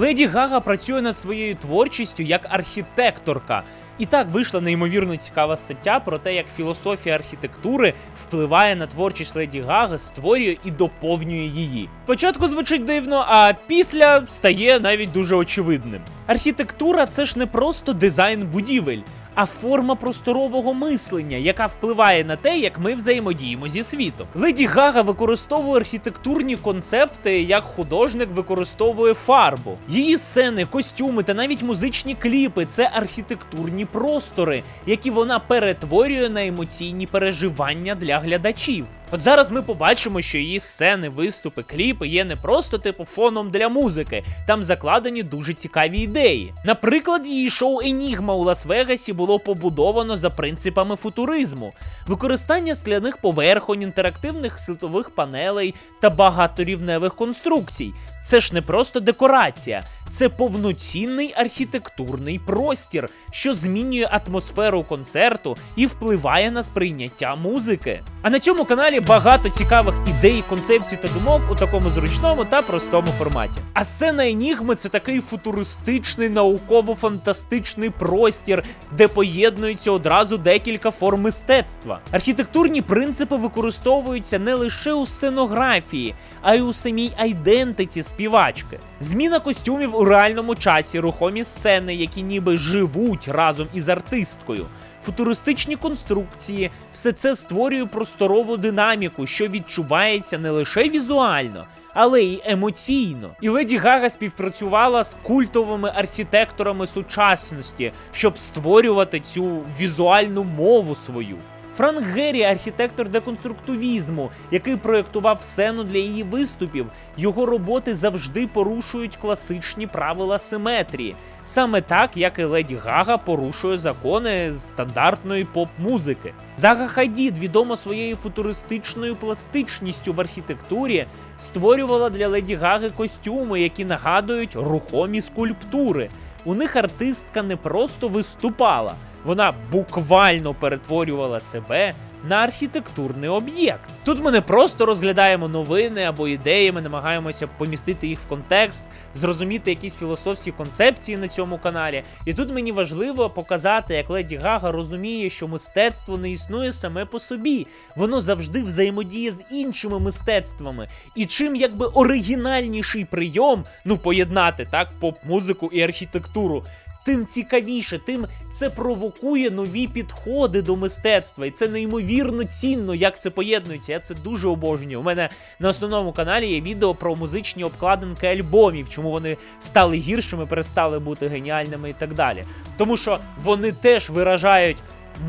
Леді Гага працює над своєю творчістю як архітекторка. І так вийшла неймовірно цікава стаття про те, як філософія архітектури впливає на творчість Леді Гаги, створює і доповнює її. Спочатку звучить дивно, а після стає навіть дуже очевидним. Архітектура це ж не просто дизайн будівель, а форма просторового мислення, яка впливає на те, як ми взаємодіємо зі світом. Леді Гага використовує архітектурні концепти, як художник використовує фарбу. Її сцени, костюми та навіть музичні кліпи це архітектурні простори, які вона перетворює на емоційні переживання для глядачів. От зараз ми побачимо, що її сцени, виступи, кліпи є не просто типу фоном для музики, там закладені дуже цікаві ідеї. Наприклад, її шоу Енігма у Лас-Вегасі було побудовано за принципами футуризму, використання скляних поверхонь, інтерактивних світових панелей та багаторівневих конструкцій. Це ж не просто декорація, це повноцінний архітектурний простір, що змінює атмосферу концерту і впливає на сприйняття музики. А на цьому каналі багато цікавих ідей, концепцій та думок у такому зручному та простому форматі. А сцена Енігми це такий футуристичний науково-фантастичний простір, де поєднуються одразу декілька форм мистецтва. Архітектурні принципи використовуються не лише у сценографії, а й у самій айдентиті співачки. Зміна костюмів у реальному часі, рухомі сцени, які ніби живуть разом із артисткою. Футуристичні конструкції, все це створює просторову динаміку, що відчувається не лише візуально, але й емоційно. І Леді Гага співпрацювала з культовими архітекторами сучасності, щоб створювати цю візуальну мову свою. Франк Геррі, архітектор деконструктивізму, який проєктував сцену для її виступів, його роботи завжди порушують класичні правила симетрії, саме так, як і Леді Гага порушує закони стандартної поп-музики. Зага Хадід, відома своєю футуристичною пластичністю в архітектурі, створювала для Леді Гаги костюми, які нагадують рухомі скульптури. У них артистка не просто виступала, вона буквально перетворювала себе на архітектурний об'єкт. Тут ми не просто розглядаємо новини або ідеї, ми намагаємося помістити їх в контекст, зрозуміти якісь філософські концепції на цьому каналі. І тут мені важливо показати, як Леді Гага розуміє, що мистецтво не існує саме по собі, воно завжди взаємодіє з іншими мистецтвами. І чим якби оригінальніший прийом, ну поєднати так, поп-музику і архітектуру. Тим цікавіше, тим це провокує нові підходи до мистецтва, і це неймовірно цінно, як це поєднується. Я це дуже обожнюю. У мене на основному каналі є відео про музичні обкладинки альбомів, чому вони стали гіршими, перестали бути геніальними і так далі. Тому що вони теж виражають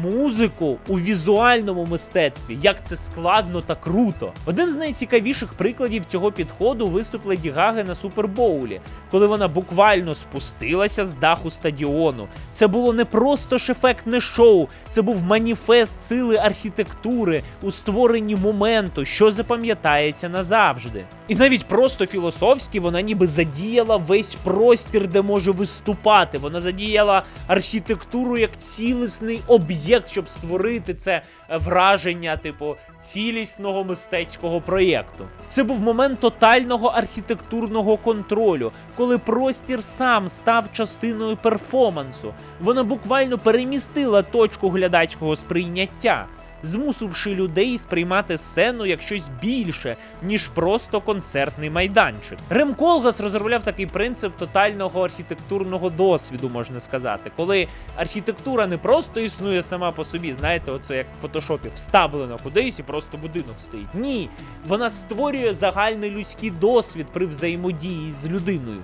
музику у візуальному мистецтві, як це складно та круто. Один з найцікавіших прикладів цього підходу виступ Леді Гаги на Супербоулі, коли вона буквально спустилася з даху стадіону. Це було не просто ж ефектне шоу, це був маніфест сили архітектури у створенні моменту, що запам'ятається назавжди. І навіть просто філософськи вона ніби задіяла весь простір, де може виступати. Вона задіяла архітектуру як цілісний об'єкт, щоб створити це е, враження, типу, цілісного мистецького проєкту. Це був момент тотального архітектурного контролю, коли простір сам став частиною перформансу. Вона буквально перемістила точку глядацького сприйняття. Змусивши людей сприймати сцену як щось більше, ніж просто концертний майданчик. Рем Колгас розробляв такий принцип тотального архітектурного досвіду, можна сказати, коли архітектура не просто існує сама по собі, знаєте, оце як в фотошопі вставлено кудись і просто будинок стоїть. Ні, вона створює загальний людський досвід при взаємодії з людиною.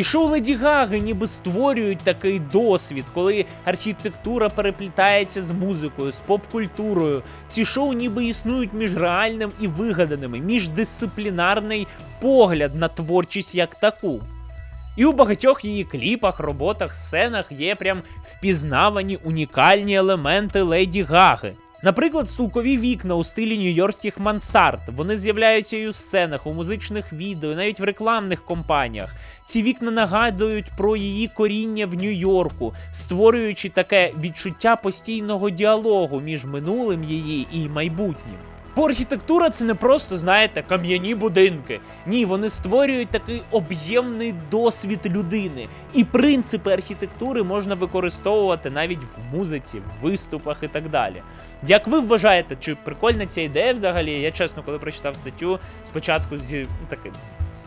І шоу Леді Гаги ніби створюють такий досвід, коли архітектура переплітається з музикою, з поп-культурою. Ці шоу ніби існують між реальним і вигаданими, міждисциплінарний погляд на творчість як таку. І у багатьох її кліпах, роботах, сценах є прям впізнавані унікальні елементи Леді Гаги. Наприклад, стулкові вікна у стилі нью-йоркських мансард. Вони з'являються і у сценах, у музичних відео, навіть в рекламних компаніях. Ці вікна нагадують про її коріння в Нью-Йорку, створюючи таке відчуття постійного діалогу між минулим її і майбутнім. Бо архітектура це не просто, знаєте, кам'яні будинки. Ні, вони створюють такий об'ємний досвід людини. І принципи архітектури можна використовувати навіть в музиці, в виступах і так далі. Як ви вважаєте, чи прикольна ця ідея взагалі? Я чесно, коли прочитав статтю, спочатку зі таким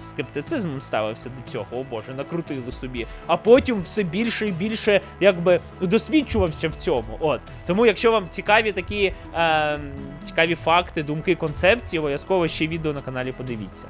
скептицизмом ставився до цього, о боже, накрутили собі. А потім все більше і більше якби досвідчувався в цьому. От тому, якщо вам цікаві такі е, цікаві факти, думки, концепції, обов'язково ще відео на каналі подивіться.